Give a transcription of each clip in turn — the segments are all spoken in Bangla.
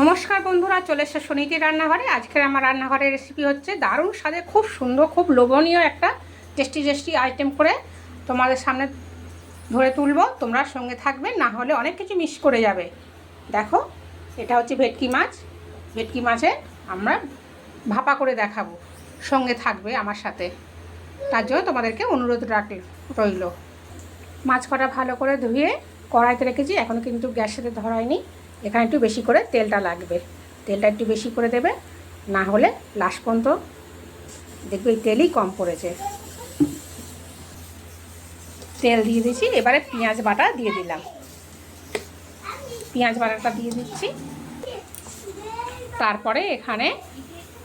নমস্কার বন্ধুরা, চলে এসে সুনীতি রান্নাঘরে। আজকের আমার রান্নাঘরের রেসিপি হচ্ছে দারুণ স্বাদে, খুব সুন্দর, খুব লোভনীয় একটা টেস্টি টেস্টি আইটেম করে তোমাদের সামনে ধরে তুলব। তোমরা সঙ্গে থাকবে, না হলে অনেক কিছু মিস করে যাবে। দেখো, এটা হচ্ছে ভেটকি মাছ। ভেটকি মাছে আমরা ভাপা করে দেখাবো। সঙ্গে থাকবে আমার সাথে। তার জন্য তোমাদেরকে অনুরোধ রাখল রইল। মাছ কটা ভালো করে ধুয়ে কড়াইতে রেখেছি এখনও কিন্তু গ্যাসেতে ধরায়নি। এখানে একটু বেশি করে তেলটা লাগবে। তেলটা একটু বেশি করে দেবে, না হলে লাস্ট পর্যন্ত দেখবে এই তেলই কম পড়েছে। তেল দিয়ে দিচ্ছি এবারে পেঁয়াজ বাটা দিয়ে দিলাম। পেঁয়াজ বাটাটা দিয়ে দিচ্ছি। তারপরে এখানে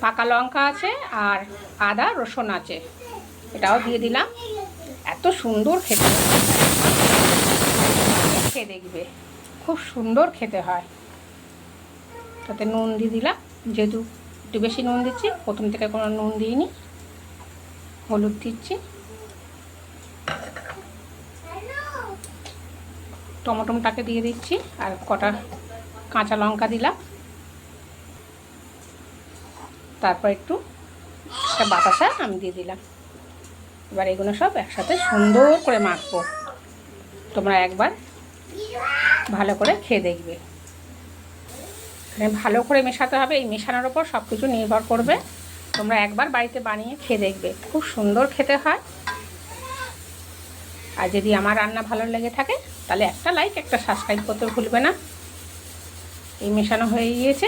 পাকা লঙ্কা আছে আর আদা রসুন আছে, এটাও দিয়ে দিলাম। এত সুন্দর খেতে। খেয়ে দেখবে। খুব সুন্দর খেতে হয়। তাতে নুন দিয়ে দিলাম। যেহেতু একটু বেশি নুন দিচ্ছি, প্রথম থেকে কোনো নুন দিইনি। হলুদ দিচ্ছি। টমেটোটাকে দিয়ে দিচ্ছি আর কটা কাঁচা লঙ্কা দিলাম। তারপর একটু একটা বাতাসা আমি দিয়ে দিলাম। এবার এগুলো সব একসাথে সুন্দর করে মাখবো। তোমরা একবার ভালো করে খেয়ে দেখবে। এখানে ভালো করে মেশাতে হবে, এই মেশানোর ওপর সব কিছু নির্ভর করবে। তোমরা একবার বাড়িতে বানিয়ে খেয়ে দেখবে। খুব সুন্দর খেতে হয়। আর যদি আমার রান্না ভালো লেগে থাকে, তাহলে একটা লাইক একটা সাবস্ক্রাইব করতে ভুলবে না। এই মেশানো হয়ে গিয়েছে।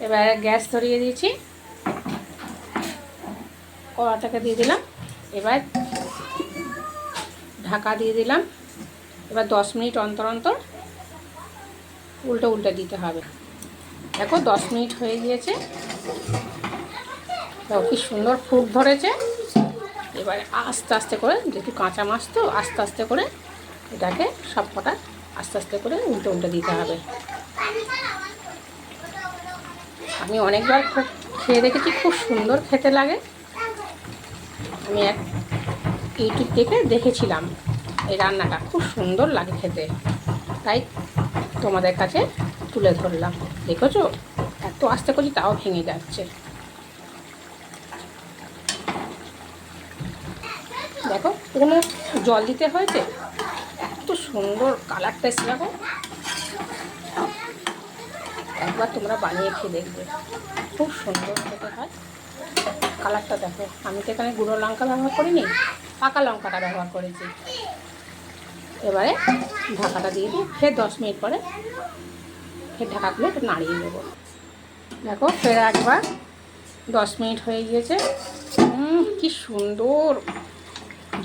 এবার গ্যাস ধরিয়ে দিয়েছি। কড়াটাকে দিয়ে দিলাম। এবার ঢাকা দিয়ে দিলাম। এবার দশ মিনিট অন্তর অন্তর উল্টো উল্টে দিতে হবে। দেখো, দশ মিনিট হয়ে গিয়েছে। দেখো, কি সুন্দর ফুট ধরেছে। এবার আস্তে আস্তে করে যেহেতু কাঁচা মাছ তো, আস্তে আস্তে করে এটাকে সব কটা আস্তে আস্তে করে উল্টো উল্টে দিতে হবে। আমি অনেকবার খেয়ে দেখেছি, খুব সুন্দর খেতে লাগে। আমি এক ইউটিউব থেকে দেখেছিলাম। এই রান্নাটা খুব সুন্দর লাগে খেতে। তাই তোমাদের কাছে তুলে ধরলাম। দেখেছ? এত আস্তে করছি তাও ভেঙে যাচ্ছে। দেখো, কোনো জল দিতে হয়েছে? এত সুন্দর কালারটা এসে দেখো। একবার তোমরা বানিয়ে খেয়ে দেখবে। খুব সুন্দর খেতে হয়। কালারটা দেখো। আমি তো এখানে গুঁড়ো লঙ্কা ব্যবহার করিনি, পাকা লঙ্কাটা ব্যবহার করেছি। এবারে ঢাকাটা দিয়ে দিই, ফের দশ মিনিট পরে ফের ঢাকাগুলো একটু নাড়িয়ে দেবো দেখো, ফের একবার দশ মিনিট হয়ে গিয়েছে। কি সুন্দর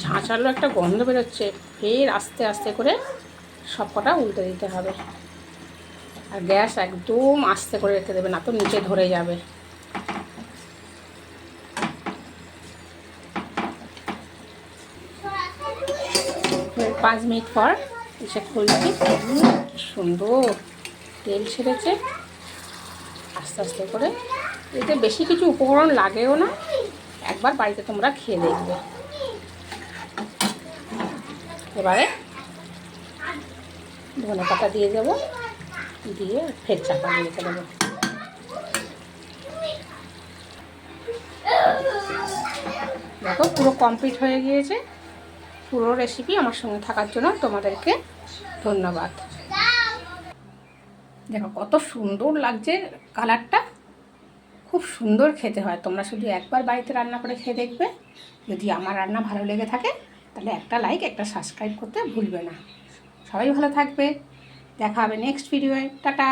ঝাঁচালো একটা গন্ধ বেরোচ্ছে। ফের আস্তে আস্তে করে সব কটা উল্টে দিতে হবে। আর গ্যাস একদম আস্তে করে রেখে দেবে না, তো নিচে ধরে যাবে। পাঁচ মিনিট পর এসে খুলছি। সুন্দর। তেল ছেড়েছে। আস্তে আস্তে করে। এতে বেশি কিছু উপকরণ লাগেও না। একবার বাড়িতে তোমরা খেয়ে দেখবে। এবারে ধনে পাতা দিয়ে দেবো। দিয়ে ফের চাপা দিয়ে রেখে দেবো। দেখো পুরো কমপ্লিট হয়ে গিয়েছে। পুরো রেসিপি আমার সঙ্গে থাকার জন্য তোমাদেরকে ধন্যবাদ। দেখো, কত সুন্দর লাগছে কালারটা খুব সুন্দর খেতে হয়। তোমরা শুধু একবার বাড়িতে রান্না করে খেয়ে দেখবে। যদি আমার রান্না ভালো লেগে থাকে, তাহলে একটা লাইক একটা সাবস্ক্রাইব করতে ভুলবে না। সবাই ভালো থাকবে। দেখা হবে নেক্সট ভিডিওয়ে টাটা!